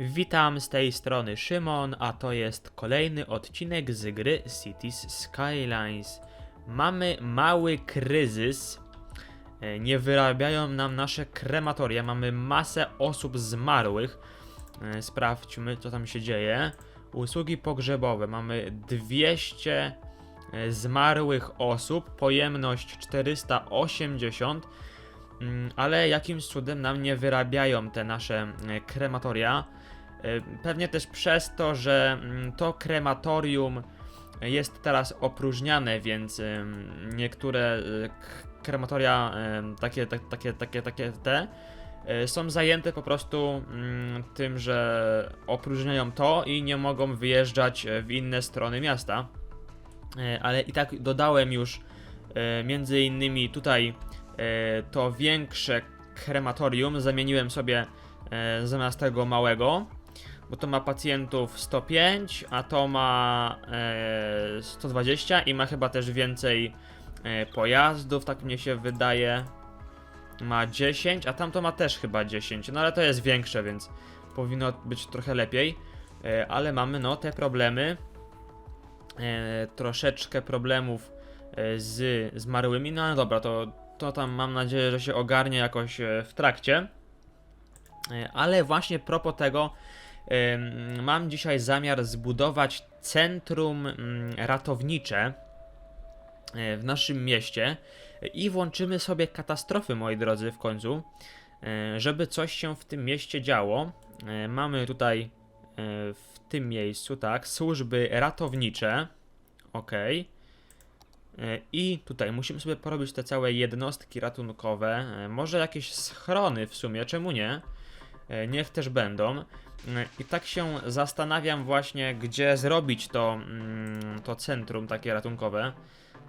Witam z tej strony Szymon, a to jest kolejny odcinek z gry Cities Skylines. Mamy mały kryzys. E, Nie wyrabiają nam nasze krematoria. Mamy masę osób zmarłych. E, Sprawdźmy, co tam się dzieje. Usługi pogrzebowe. Mamy 200 e, zmarłych osób. Pojemność 480. Mm, Ale jakimś cudem nam nie wyrabiają te nasze krematoria. Pewnie też przez to, że mm, to krematorium jest teraz opróżniane, więc niektóre e, krematoria, em, takie, tak- takie, takie, takie te, e, są zajęte po prostu mm, tym, że opróżniają to i nie mogą wyjeżdżać e, w inne strony miasta. Ale i tak dodałem już między innymi tutaj to większe krematorium, zamieniłem sobie zamiast tego małego bo to ma pacjentów 105, a to ma e, 120 i ma chyba też więcej e, pojazdów, tak mnie się wydaje. Ma 10, a tamto ma też chyba 10, no ale to jest większe, więc powinno być trochę lepiej. E, ale mamy no te problemy, e, troszeczkę problemów e, z zmarłymi, no ale dobra, to, to tam mam nadzieję, że się ogarnie jakoś e, w trakcie. E, Ale właśnie propos tego, Mam dzisiaj zamiar zbudować centrum mm, ratownicze e, w naszym mieście i włączymy sobie katastrofy, moi drodzy, w końcu, e, żeby coś się w tym mieście działo. E, Mamy tutaj w tym miejscu, tak, służby ratownicze. Ok. I tutaj musimy sobie porobić te całe jednostki ratunkowe. Może jakieś schrony w sumie, czemu nie? E, Niech też będą. Mm, I tak się zastanawiam właśnie, gdzie zrobić to, mm, to centrum takie ratunkowe.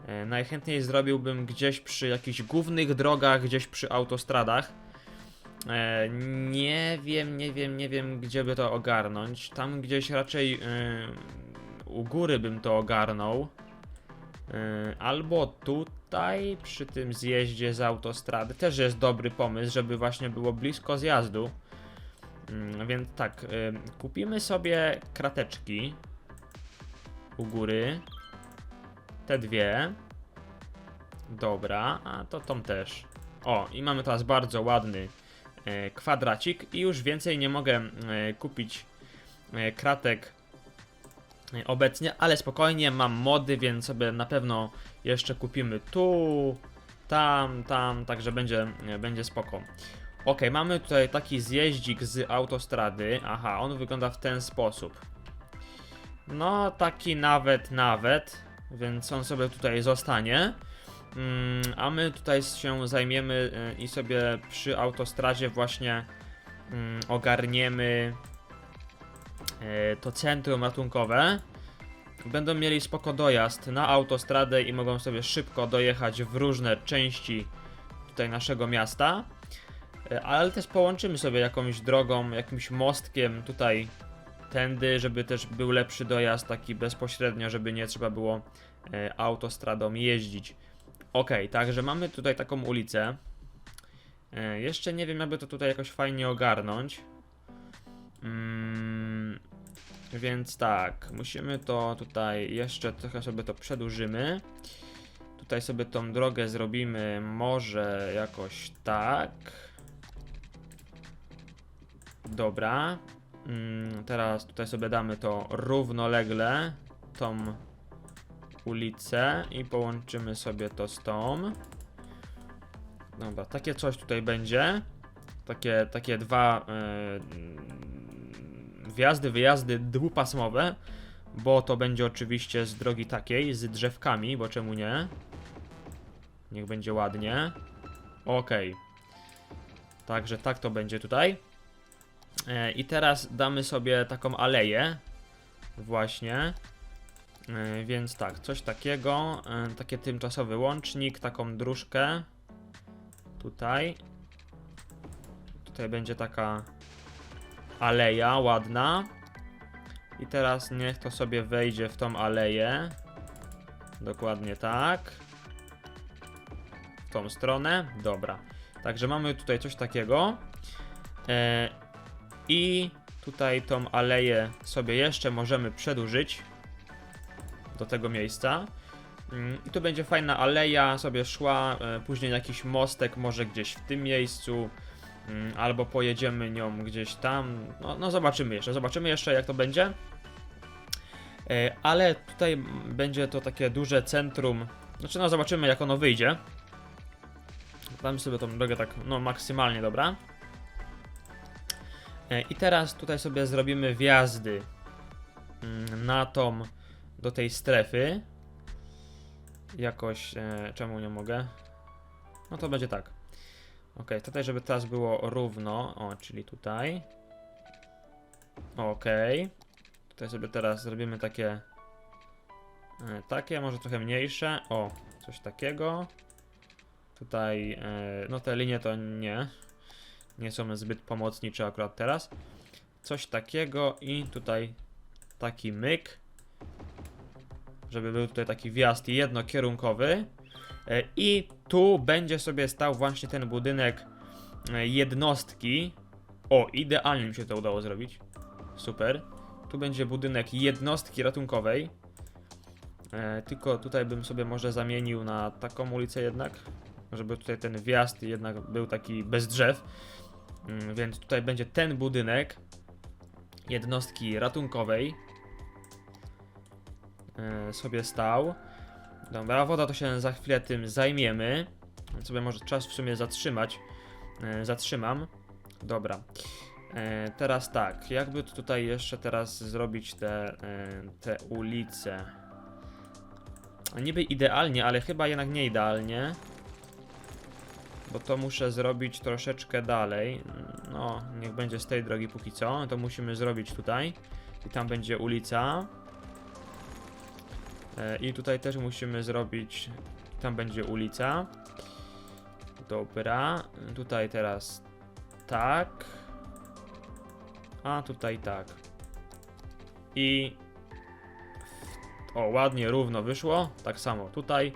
E, Najchętniej zrobiłbym gdzieś przy jakichś głównych drogach, gdzieś przy autostradach. E, Nie wiem, nie wiem, nie wiem, gdzie by to ogarnąć. Tam gdzieś raczej y, u góry bym to ogarnął. Y, Albo tutaj, przy tym zjeździe z autostrady. Też jest dobry pomysł, żeby właśnie było blisko zjazdu. Mm, Więc tak, y, kupimy sobie krateczki u góry. Te dwie. Dobra, a to tą też. O, i mamy teraz bardzo ładny e, kwadracik i już więcej nie mogę e, kupić kratek obecnie, ale spokojnie, mam mody, więc sobie na pewno jeszcze kupimy tu, tam, tam, także będzie, będzie spoko. Ok, mamy tutaj taki zjeździk z autostrady. Aha, on wygląda w ten sposób. No, taki nawet, nawet. Więc on sobie tutaj zostanie. Mm, a my tutaj się zajmiemy y, i sobie przy autostradzie właśnie mm, ogarniemy y, to centrum ratunkowe. Będą mieli spoko dojazd na autostradę i mogą sobie szybko dojechać w różne części tutaj naszego miasta. E, Ale też połączymy sobie jakąś drogą, jakimś mostkiem tutaj tędy, żeby też był lepszy dojazd taki bezpośrednio, żeby nie trzeba było e, autostradą jeździć. Ok, także mamy tutaj taką ulicę. E, jeszcze nie wiem, jakby to tutaj jakoś fajnie ogarnąć. Mm, więc tak, musimy to tutaj jeszcze trochę sobie to przedłużymy. Tutaj sobie tą drogę zrobimy może jakoś tak. Dobra. Mm, teraz tutaj sobie damy to równolegle, tą ulicę i połączymy sobie to z tą. Dobra, takie coś tutaj będzie. Takie, takie dwa mm, wjazdy, wyjazdy dwupasmowe, bo to będzie oczywiście z drogi takiej, z drzewkami, bo czemu nie? Niech będzie ładnie. Okej. Także tak to będzie tutaj. E, I teraz damy sobie taką aleję. Właśnie. E, Więc tak, coś takiego. e, Taki tymczasowy łącznik, taką dróżkę. Tutaj. Tutaj będzie taka aleja ładna. I teraz niech to sobie wejdzie w tą aleję. Dokładnie tak. W tą stronę. Dobra. Także mamy tutaj coś takiego. I Tutaj tą aleję sobie jeszcze możemy przedłużyć do tego miejsca. Mm, I tu będzie fajna aleja sobie szła, e, później jakiś mostek może gdzieś w tym miejscu, mm, albo pojedziemy nią gdzieś tam. No, no zobaczymy jeszcze, zobaczymy jeszcze jak to będzie. E, Ale tutaj będzie to takie duże centrum. Znaczy, no zobaczymy jak ono wyjdzie. Damy sobie tą drogę tak, no maksymalnie, dobra. E, I teraz tutaj sobie zrobimy wjazdy mm, na tą, do tej strefy. Jakoś, e, czemu nie mogę? No to będzie tak. Ok, tutaj żeby teraz było równo, o, czyli tutaj. Ok. Tutaj sobie teraz zrobimy takie, e, takie, może trochę mniejsze, o, coś takiego. Tutaj, e, no te linie to nie, nie są zbyt pomocnicze akurat teraz. Coś takiego i tutaj taki myk, żeby był tutaj taki wjazd jednokierunkowy. E, I tu będzie sobie stał właśnie ten budynek e, jednostki. O, idealnie mi się to udało zrobić. Super. Tu będzie budynek jednostki ratunkowej. E, tylko tutaj bym sobie może zamienił na taką ulicę jednak, żeby tutaj ten wjazd jednak był taki bez drzew. Mm, Więc tutaj będzie ten budynek jednostki ratunkowej e, sobie stał. Dobra, woda to się za chwilę tym zajmiemy. Sobie może czas w sumie zatrzymać. E, Zatrzymam. Dobra. E, Teraz tak, jakby tutaj jeszcze teraz zrobić te, te ulice? Niby idealnie, ale chyba jednak nie idealnie. Bo to muszę zrobić troszeczkę dalej. No, niech będzie z tej drogi póki co. To musimy zrobić tutaj. I tam będzie ulica. E, I tutaj też musimy zrobić. Tam będzie ulica. Dobra. Tutaj teraz tak. A tutaj tak. I. O, ładnie, równo wyszło. Tak samo tutaj.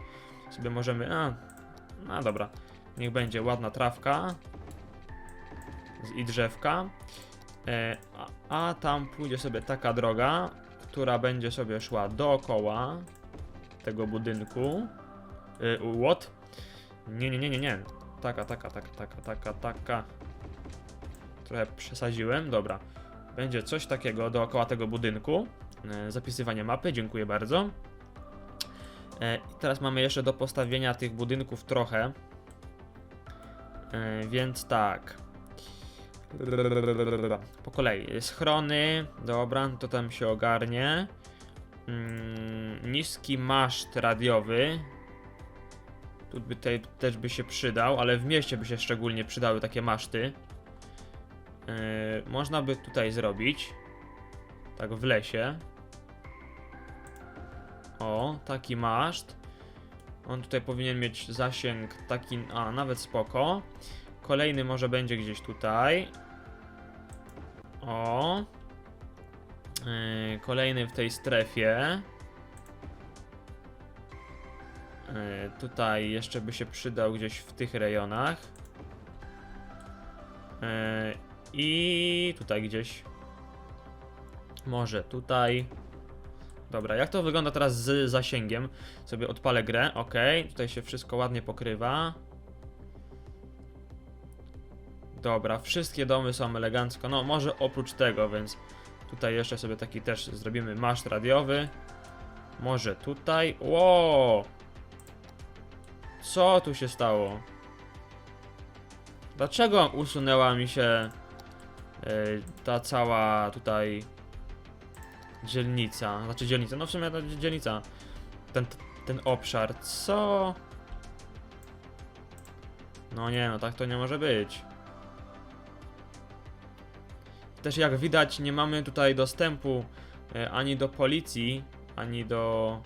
Sobie możemy. A, no dobra. Niech będzie ładna trawka. I drzewka. E, a, a tam pójdzie sobie taka droga, która będzie sobie szła dookoła tego budynku. Y, what? Nie, nie, nie, nie, nie. Taka, taka, taka, taka, taka, taka. Trochę przesadziłem, dobra. Będzie coś takiego dookoła tego budynku. E, zapisywanie mapy, dziękuję bardzo. E, teraz mamy jeszcze do postawienia tych budynków trochę. E, więc tak. Po kolei. Schrony, dobra, to tam się ogarnie. Mm, niski maszt radiowy. Tu by te, też by się przydał, ale w mieście by się szczególnie przydały takie maszty. Yy, można by tutaj zrobić. Tak w lesie. O, taki maszt. On tutaj powinien mieć zasięg taki, a nawet spoko. Kolejny może będzie gdzieś tutaj. O. Yy, kolejny w tej strefie. Yy, tutaj jeszcze by się przydał gdzieś w tych rejonach. Yy, I tutaj gdzieś. Może tutaj. Dobra, jak to wygląda teraz z zasięgiem? Sobie odpalę grę, ok. Tutaj się wszystko ładnie pokrywa. Dobra, wszystkie domy są elegancko. No, może oprócz tego, więc tutaj jeszcze sobie taki też zrobimy maszt radiowy. Może tutaj. Ło! Co tu się stało? Dlaczego usunęła mi się yy, ta cała tutaj dzielnica? Znaczy dzielnica, no w sumie ta dzielnica. Ten, ten obszar. Co? No nie, no tak to nie może być. Też jak widać nie mamy tutaj dostępu e, ani do policji, ani do,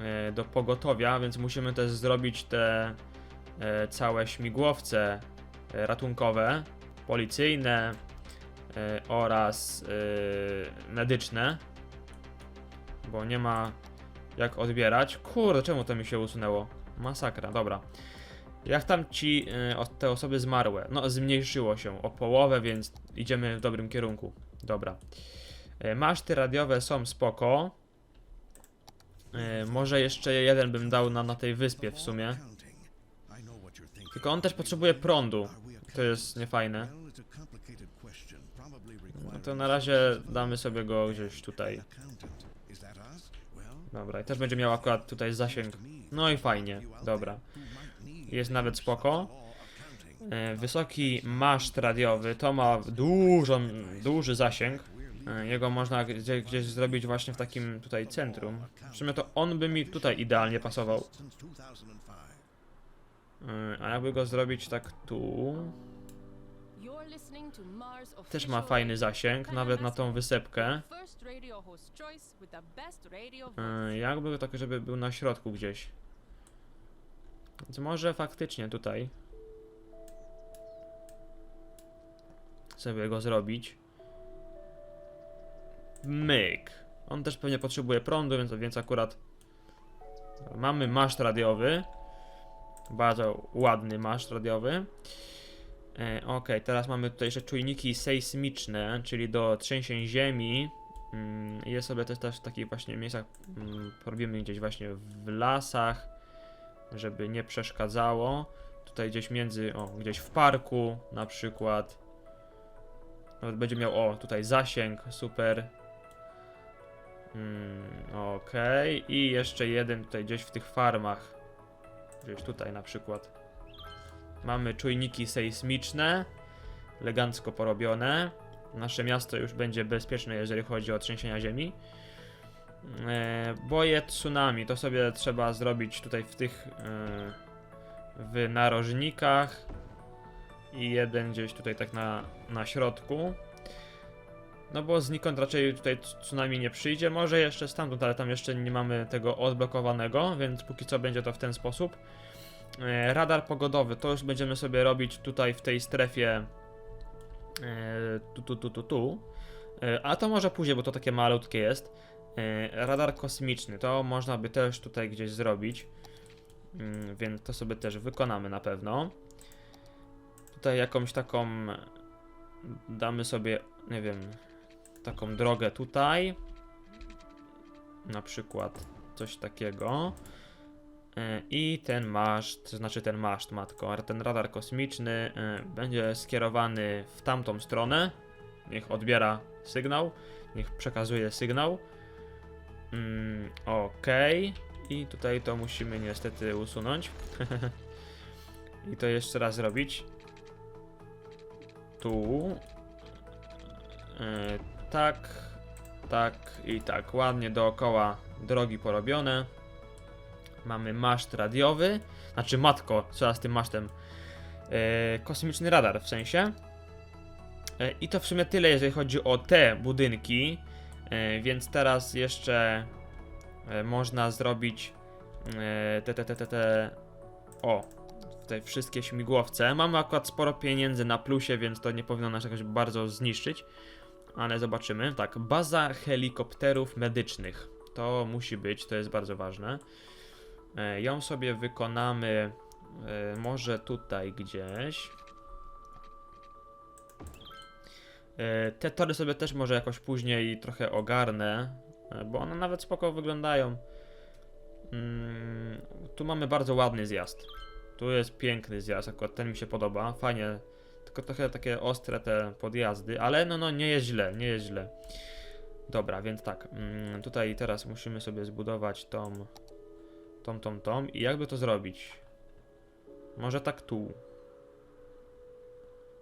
e, do pogotowia, więc musimy też zrobić te e, całe śmigłowce e, ratunkowe, policyjne oraz e, medyczne, bo nie ma jak odbierać. Kurde, czemu to mi się usunęło? Masakra, dobra. Jak tam ci o- te osoby zmarłe? No, zmniejszyło się o połowę, więc idziemy w dobrym kierunku. Dobra. E, Maszty radiowe są spoko. E, Może jeszcze jeden bym dał na, na tej wyspie w sumie. Tylko on też potrzebuje prądu. To jest niefajne. To na razie damy sobie go gdzieś tutaj. Dobra, i też będzie miał akurat tutaj zasięg. No i fajnie, dobra. Jest nawet spoko. E, Wysoki maszt radiowy, to ma dużą, duży zasięg. E, Jego można gdzieś, gdzieś zrobić właśnie w takim tutaj centrum. W sumie to on by mi tutaj idealnie pasował. E, A jakby go zrobić tak tu, też ma fajny zasięg, nawet na tą wysepkę. E, Jakby tak, żeby był na środku gdzieś. Więc może faktycznie tutaj sobie go zrobić. Myk. On też pewnie potrzebuje prądu, więc, więc akurat mamy maszt radiowy. Bardzo ładny maszt radiowy. E, ok, teraz mamy tutaj jeszcze czujniki sejsmiczne, czyli do trzęsień ziemi. Mm, jest sobie też, w takich właśnie miejscach, mm, robimy gdzieś właśnie w lasach, żeby nie przeszkadzało. Tutaj gdzieś między, o, gdzieś w parku na przykład. Nawet będzie miał, o, tutaj zasięg, super. Mm, Okej, i jeszcze jeden tutaj gdzieś w tych farmach. Gdzieś tutaj na przykład. Mamy czujniki sejsmiczne, elegancko porobione. Nasze miasto już będzie bezpieczne, jeżeli chodzi o trzęsienia ziemi. E, boje tsunami, to sobie trzeba zrobić tutaj w tych e, w narożnikach i jeden gdzieś tutaj tak na, na środku. No bo znikąd raczej tutaj tsunami nie przyjdzie, może jeszcze stamtąd, ale tam jeszcze nie mamy tego odblokowanego, więc póki co będzie to w ten sposób. E, radar pogodowy, to już będziemy sobie robić tutaj w tej strefie e, tu, tu, tu, tu, tu. E, a to może później, bo to takie malutkie jest. E, radar kosmiczny, to można by też tutaj gdzieś zrobić. Mm, więc to sobie też wykonamy na pewno. Tutaj jakąś taką damy sobie, nie wiem, taką drogę tutaj. Na przykład coś takiego. E, I ten maszt, znaczy ten maszt, matko, ten radar kosmiczny e, będzie skierowany w tamtą stronę. Niech odbiera sygnał, niech przekazuje sygnał. Mm, Okej. I tutaj to musimy niestety usunąć. I to jeszcze raz zrobić. Tu. E, tak, tak i tak. Ładnie dookoła drogi porobione. Mamy maszt radiowy. Znaczy, matko, co z tym masztem? E, kosmiczny radar w sensie. E, I to w sumie tyle, jeżeli chodzi o te budynki. E, więc teraz jeszcze można zrobić te, te, te, te, te. O, tutaj wszystkie śmigłowce. Mamy akurat sporo pieniędzy na plusie, więc to nie powinno nas jakoś bardzo zniszczyć. Ale zobaczymy. Tak, baza helikopterów medycznych. To musi być, to jest bardzo ważne. E, Ją sobie wykonamy e, może tutaj gdzieś. E, Te tory sobie też może jakoś później trochę ogarnę, bo one nawet spoko wyglądają. Mm, Tu mamy bardzo ładny zjazd. Tu jest piękny zjazd, akurat ten mi się podoba, fajnie. Tylko trochę takie ostre te podjazdy, ale no, no nie jest źle, nie jest źle. Dobra, więc tak, mm, tutaj teraz musimy sobie zbudować tą, tą, tą, tą i jakby to zrobić? Może tak tu.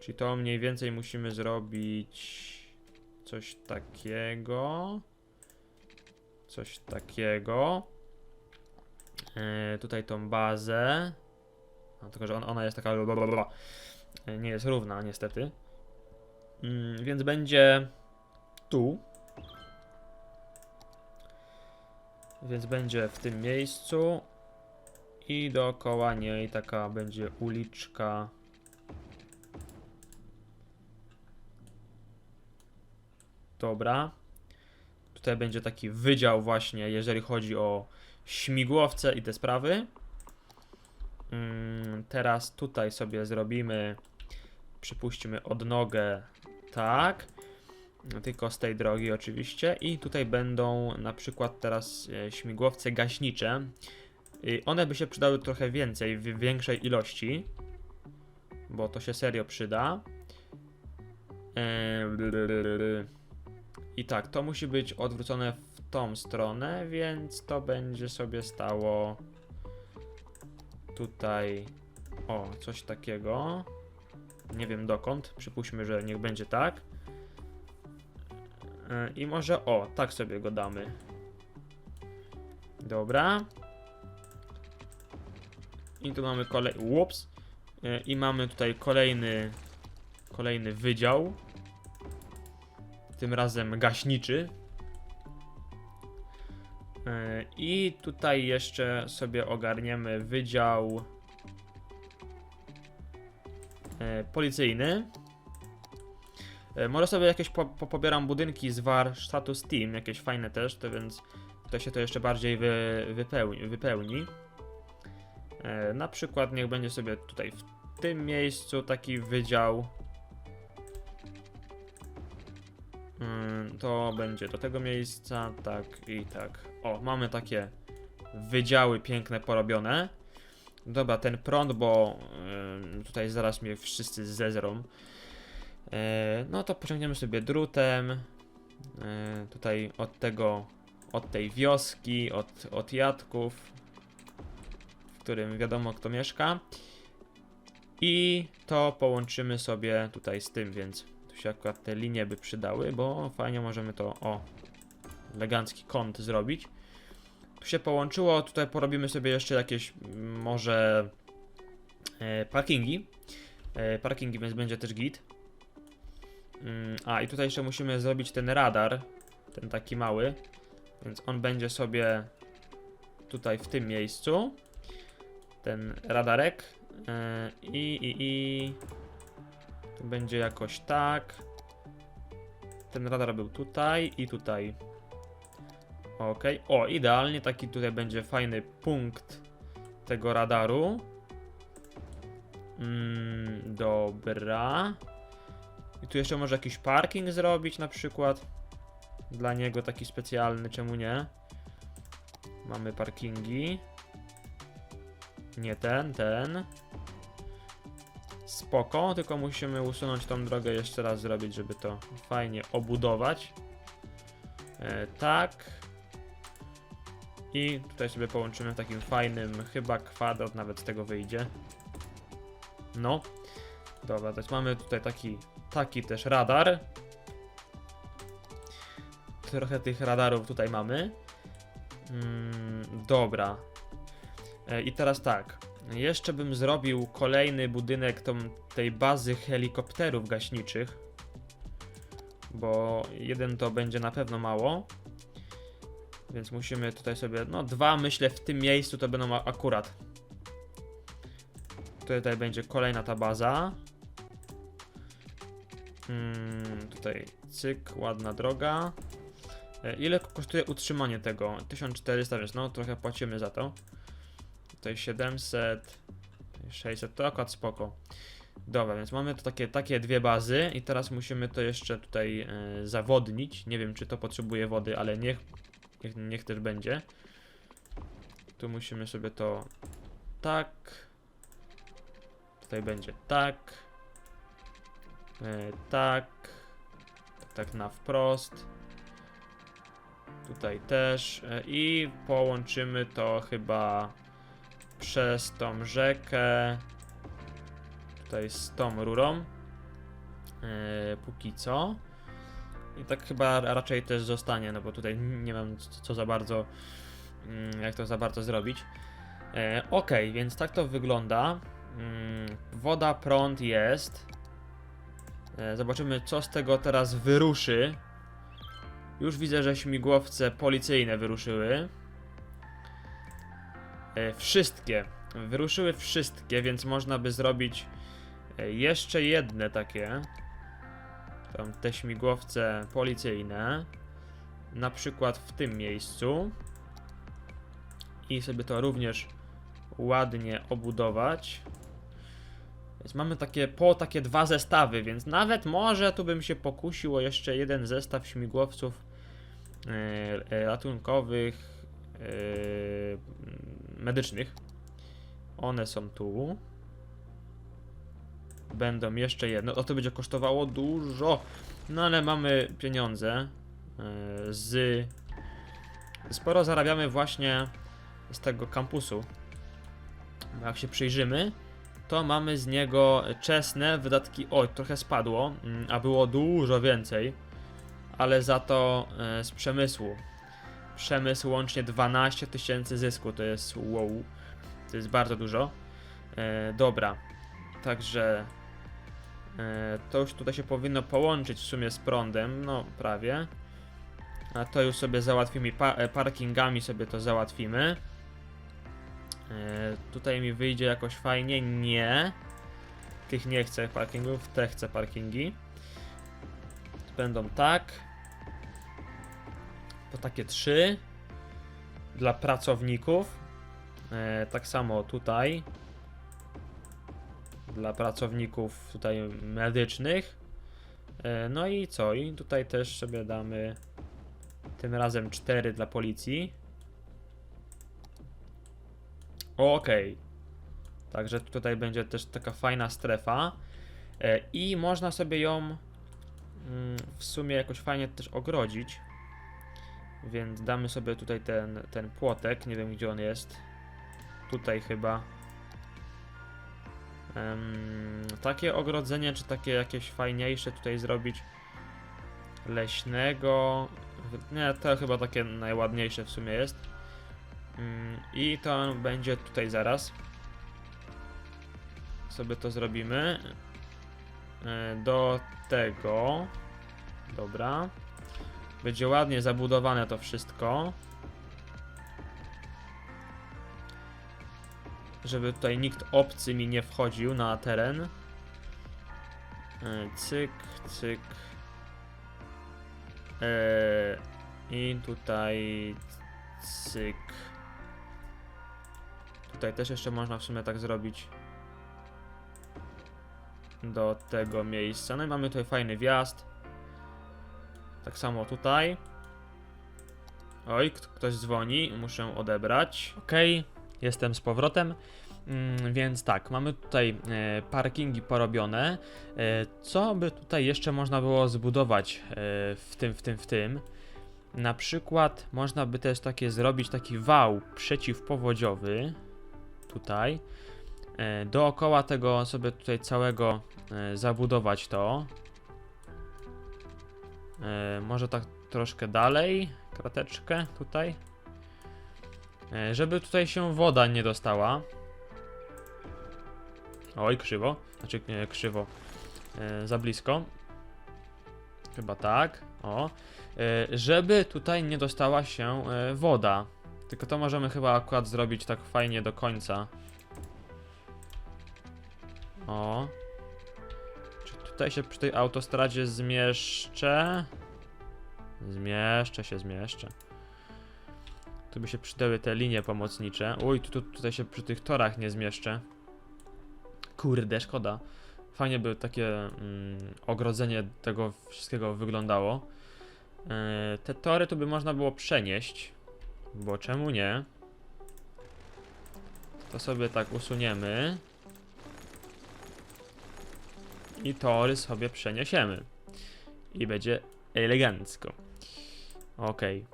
Czyli to mniej więcej musimy zrobić coś takiego. Coś takiego. E, tutaj tą bazę. No, tylko, że on, ona jest taka. blablabla. E, Nie jest równa, niestety. Mm, więc będzie tu. Więc będzie w tym miejscu. I dookoła niej taka będzie uliczka. Dobra. Tutaj będzie taki wydział właśnie, jeżeli chodzi o śmigłowce i te sprawy. Mm, teraz tutaj sobie zrobimy, przypuśćmy odnogę tak. Tylko z tej drogi oczywiście. I tutaj będą na przykład teraz e, śmigłowce gaśnicze. One by się przydały trochę więcej, w większej ilości, bo to się serio przyda. Blablabla. I tak, to musi być odwrócone w tą stronę, więc to będzie sobie stało tutaj. O, coś takiego. Nie wiem dokąd. Przypuśćmy, że niech będzie tak. E, I może o, tak sobie go damy. Dobra. I tu mamy kolej. Ups. E, I mamy tutaj kolejny. Kolejny wydział. Tym razem gaśniczy. E, I tutaj jeszcze sobie ogarniemy wydział policyjny. E, Może sobie jakieś po, po, pobieram budynki z warsztatu Steam, jakieś fajne też, to więc to się to jeszcze bardziej wy, wypełni. wypełni. E, Na przykład niech będzie sobie tutaj w tym miejscu taki wydział. Mm, To będzie do tego miejsca, tak i tak. O, mamy takie wydziały piękne porobione. Dobra, ten prąd, bo tutaj zaraz mnie wszyscy zezrą. E, no to pociągniemy sobie drutem. E, tutaj od tego, od tej wioski, od, od jadków, w którym wiadomo kto mieszka. I to połączymy sobie tutaj z tym, więc tu się akurat te linie by przydały, bo fajnie możemy to, o, elegancki kąt zrobić. Tu się połączyło, tutaj porobimy sobie jeszcze jakieś może e, parkingi. Parkingi, więc będzie też git. Mm, A i tutaj jeszcze musimy zrobić ten radar, ten taki mały, więc on będzie sobie tutaj w tym miejscu. Ten radarek e, i, i, i tu będzie jakoś tak. Ten radar był tutaj i tutaj. Ok, o idealnie taki tutaj będzie fajny punkt tego radaru. Mm, dobra. I tu jeszcze może jakiś parking zrobić na przykład. Dla niego taki specjalny, czemu nie? Mamy parkingi. Nie ten, ten. Spoko, tylko musimy usunąć tą drogę jeszcze raz zrobić, żeby to fajnie obudować. E, tak. I tutaj sobie połączymy w takim fajnym, chyba kwadrat nawet z tego wyjdzie. No. Dobra, to mamy tutaj taki, taki też radar. Trochę tych radarów tutaj mamy. Mm, dobra. E, I teraz tak. Jeszcze bym zrobił kolejny budynek tą, tej bazy helikopterów gaśniczych. Bo jeden to będzie na pewno mało. Więc musimy tutaj sobie, no dwa myślę w tym miejscu to będą akurat. Tutaj będzie kolejna ta baza. Mm, tutaj cyk, ładna droga. E, Ile kosztuje utrzymanie tego? 1400, więc no trochę płacimy za to. Tutaj 700, tutaj 600, to akurat spoko. Dobra, więc mamy tu takie, takie dwie bazy i teraz musimy to jeszcze tutaj e, zawodnić. Nie wiem, czy to potrzebuje wody, ale niech, niech, niech też będzie. Tu musimy sobie to tak. Tutaj będzie tak. E, tak. Tak na wprost. Tutaj też. E, I połączymy to chyba przez tą rzekę. Tutaj z tą rurą. E, póki co. I tak chyba raczej też zostanie, no bo tutaj nie mam co, za bardzo. mm, Jak to za bardzo zrobić. Ok, więc tak to wygląda. Mm, woda, prąd jest. E, Zobaczymy, co z tego teraz wyruszy. Już widzę, że śmigłowce policyjne wyruszyły. E, Wszystkie. Wyruszyły wszystkie, więc można by zrobić e, jeszcze jedne takie. Tam te śmigłowce policyjne. Na przykład w tym miejscu. I sobie to również ładnie obudować. Więc mamy takie po takie dwa zestawy, więc nawet może tu bym się pokusił o jeszcze jeden zestaw śmigłowców e, ratunkowych e, medycznych. One są tu. Będą jeszcze jedno. O to będzie kosztowało dużo. No ale mamy pieniądze z. Sporo zarabiamy właśnie z tego kampusu. Jak się przyjrzymy, to mamy z niego czesne wydatki. Oj, trochę spadło, mm, a było dużo więcej, ale za to e, z przemysłu. Przemysł łącznie 12 tysięcy zysku, to jest wow, to jest bardzo dużo. E, dobra, także e, to już tutaj się powinno połączyć w sumie z prądem, no prawie. A to już sobie załatwimy, pa e, parkingami sobie to załatwimy. E, tutaj mi wyjdzie jakoś fajnie. Nie. Tych nie chcę parkingów, te chcę parkingi. Będą tak. To takie trzy. Dla pracowników. E, tak samo tutaj. Dla pracowników tutaj medycznych. E, no i co? I tutaj też sobie damy tym razem cztery dla policji. Okej. Także tutaj będzie też taka fajna strefa. E, I można sobie ją mm, w sumie jakoś fajnie też ogrodzić. Więc damy sobie tutaj ten, ten płotek. Nie wiem gdzie on jest. Tutaj chyba. Em, takie ogrodzenie, czy takie jakieś fajniejsze tutaj zrobić? Leśnego. Nie, to chyba takie najładniejsze w sumie jest. Mm, I to będzie tutaj zaraz. Sobie to zrobimy. E, Do tego. Dobra. Będzie ładnie zabudowane to wszystko. Żeby tutaj nikt obcy mi nie wchodził na teren. E, Cyk, cyk. E, I tutaj cyk. Tutaj też jeszcze można w sumie tak zrobić. Do tego miejsca. No i mamy tutaj fajny wjazd. Tak samo tutaj. Oj, kt- ktoś dzwoni, muszę odebrać. Okej, jestem z powrotem. Mm, więc tak, mamy tutaj e, parkingi porobione. E, co by tutaj jeszcze można było zbudować e, w tym, w tym, w tym? Na przykład można by też takie zrobić taki wał przeciwpowodziowy tutaj. E, Dookoła tego sobie tutaj całego e, zabudować to. E, Może tak troszkę dalej, krateczkę tutaj. Żeby tutaj się woda nie dostała. Oj, krzywo. Znaczy, nie, krzywo. Za blisko. Chyba tak. O. Żeby tutaj nie dostała się woda. Tylko to możemy chyba akurat zrobić tak fajnie do końca. O. Czy tutaj się przy tej autostradzie zmieszczę? Zmieszczę się, zmieszczę. Tu by się przydały te linie pomocnicze. Uj, tu, tu, tutaj się przy tych torach nie zmieszczę. Kurde, szkoda. Fajnie by takie mm, ogrodzenie tego wszystkiego wyglądało. E, te tory tu by można było przenieść. Bo czemu nie? To sobie tak usuniemy. I tory sobie przeniesiemy. I będzie elegancko. Okej.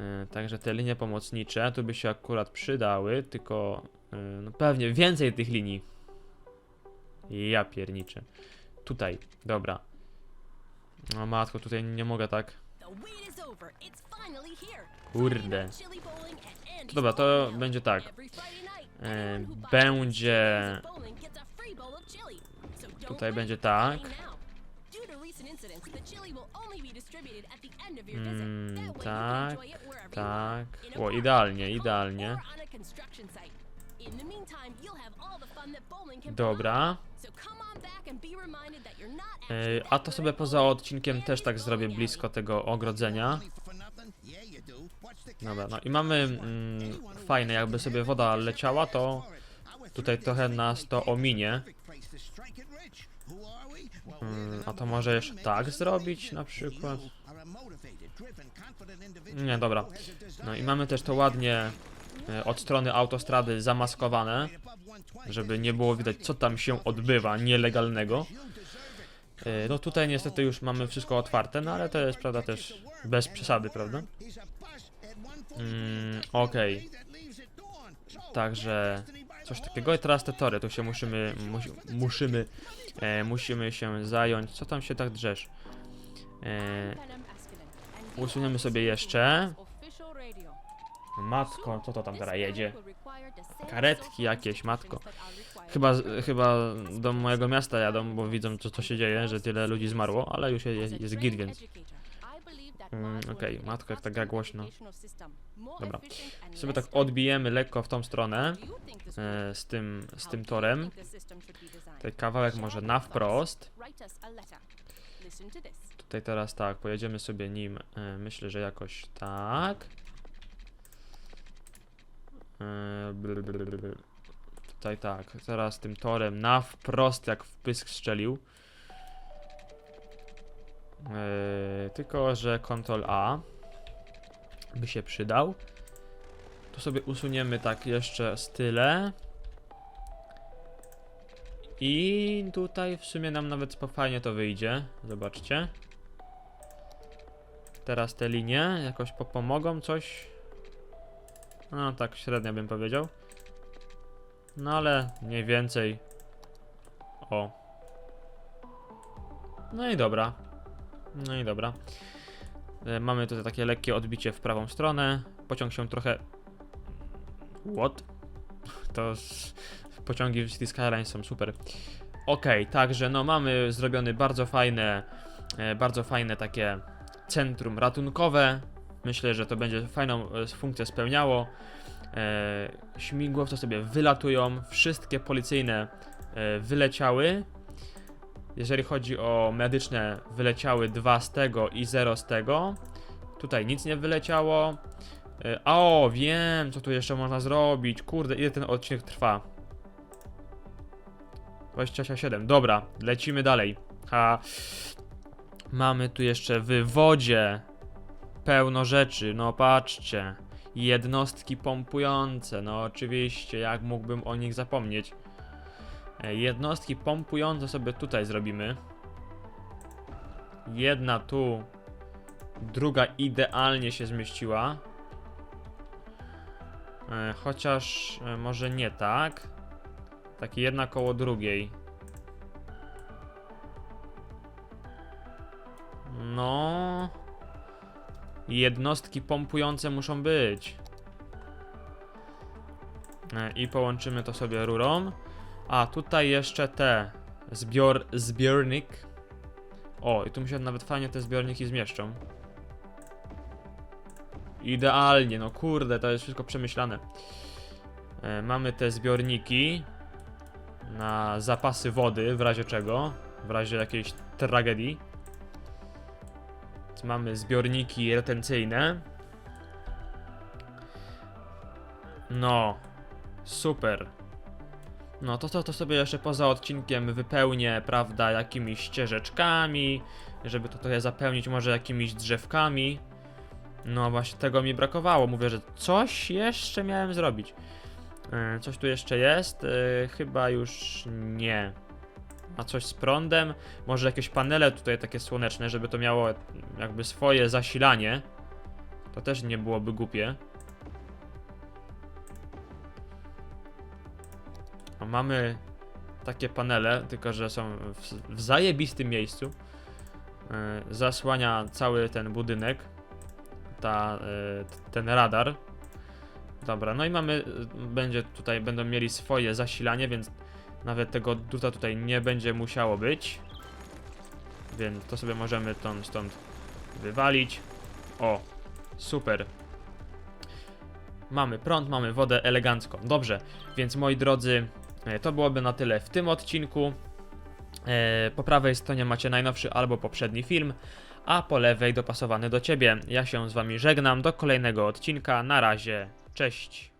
E, Także te linie pomocnicze tu by się akurat przydały, tylko e, no pewnie więcej tych linii. Ja pierniczę. Tutaj, dobra. No matko, tutaj nie mogę tak. Kurde. To dobra, to będzie tak. E, Będzie. Tutaj będzie tak. Mm, tak, tak, Tak. tak. O, idealnie, idealnie. Dobra. A to sobie poza odcinkiem też tak zrobię blisko tego ogrodzenia. Dobra, no i mamy mm, fajne, jakby sobie woda leciała, to tutaj trochę nas to ominie. Mm, a to może jeszcze tak zrobić na przykład? Nie, dobra. No i mamy też to ładnie e, od strony autostrady zamaskowane, żeby nie było widać co tam się odbywa nielegalnego. E, No tutaj niestety już mamy wszystko otwarte, no ale to jest prawda też bez przesady, prawda? Mm, Okej. Także coś takiego i teraz te tory, tu się musimy, musi, musimy, e, musimy się zająć. Co tam się tak drzesz? E, usuniemy sobie jeszcze. Matko, co to tam teraz jedzie? Karetki jakieś, matko. Chyba, chyba do mojego miasta jadą, bo widzą co, co się dzieje, że tyle ludzi zmarło, ale już jest, jest git, więc Mm, okej, matko, jak tak gra głośno. Dobra. sobie tak odbijemy lekko w tą stronę e, z, tym, z tym torem. Tutaj kawałek może na wprost. Tutaj teraz tak, pojedziemy sobie nim, e, myślę, że jakoś tak. Tutaj tak, teraz tym torem na wprost jak w pysk strzelił. E, tylko, że Ctrl A by się przydał. Tu sobie usuniemy tak jeszcze z tyle. I tutaj w sumie nam nawet fajnie to wyjdzie. Zobaczcie. Teraz te linie jakoś popomogą coś. No tak średnio bym powiedział. No ale mniej więcej. O. No i dobra. No i dobra. E, Mamy tutaj takie lekkie odbicie w prawą stronę. Pociąg się trochę. What? To pociągi City Skyline są super. Okej, także no mamy zrobione bardzo fajne, e, bardzo fajne takie centrum ratunkowe. Myślę, że to będzie fajną e, funkcję spełniało. E, śmigłowce sobie wylatują, wszystkie policyjne e, wyleciały. Jeżeli chodzi o medyczne, wyleciały dwa z tego i 0 z tego. Tutaj nic nie wyleciało. A o, wiem, co tu jeszcze można zrobić. Kurde, ile ten odcinek trwa? 27. Dobra, lecimy dalej. Ha. Mamy tu jeszcze w wodzie pełno rzeczy. No patrzcie. Jednostki pompujące. No oczywiście, jak mógłbym o nich zapomnieć. E, Jednostki pompujące sobie tutaj zrobimy. Jedna tu, druga idealnie się zmieściła. E, Chociaż e, może nie tak. Takie jedna koło drugiej. No. Jednostki pompujące muszą być. E, I połączymy to sobie rurą. A tutaj jeszcze te zbior, zbiornik. O, i tu mi się nawet fajnie te zbiorniki zmieszczą. Idealnie, no kurde, to jest wszystko przemyślane. E, mamy te zbiorniki na zapasy wody, w razie czego, w razie jakiejś tragedii. Mamy zbiorniki retencyjne. No, super. No to, to, to sobie jeszcze poza odcinkiem wypełnię, prawda, jakimiś ścieżeczkami, żeby to trochę zapełnić może jakimiś drzewkami. No właśnie tego mi brakowało, mówię, że coś jeszcze miałem zrobić. E, Coś tu jeszcze jest? E, Chyba już nie. A coś z prądem? Może jakieś panele tutaj takie słoneczne, żeby to miało jakby swoje zasilanie. To też nie byłoby głupie. No, mamy takie panele, tylko że są w, w zajebistym miejscu. Yy, zasłania cały ten budynek. Ta, yy, ten radar. Dobra, no i mamy, yy, będzie tutaj, będą mieli swoje zasilanie, więc nawet tego druta tutaj nie będzie musiało być. Więc to sobie możemy tą, stąd wywalić. O, super. Mamy prąd, mamy wodę elegancko. Dobrze, więc moi drodzy, e, to byłoby na tyle w tym odcinku. E, Po prawej stronie macie najnowszy albo poprzedni film, a po lewej dopasowany do ciebie. Ja się z wami żegnam do kolejnego odcinka. Na razie, cześć.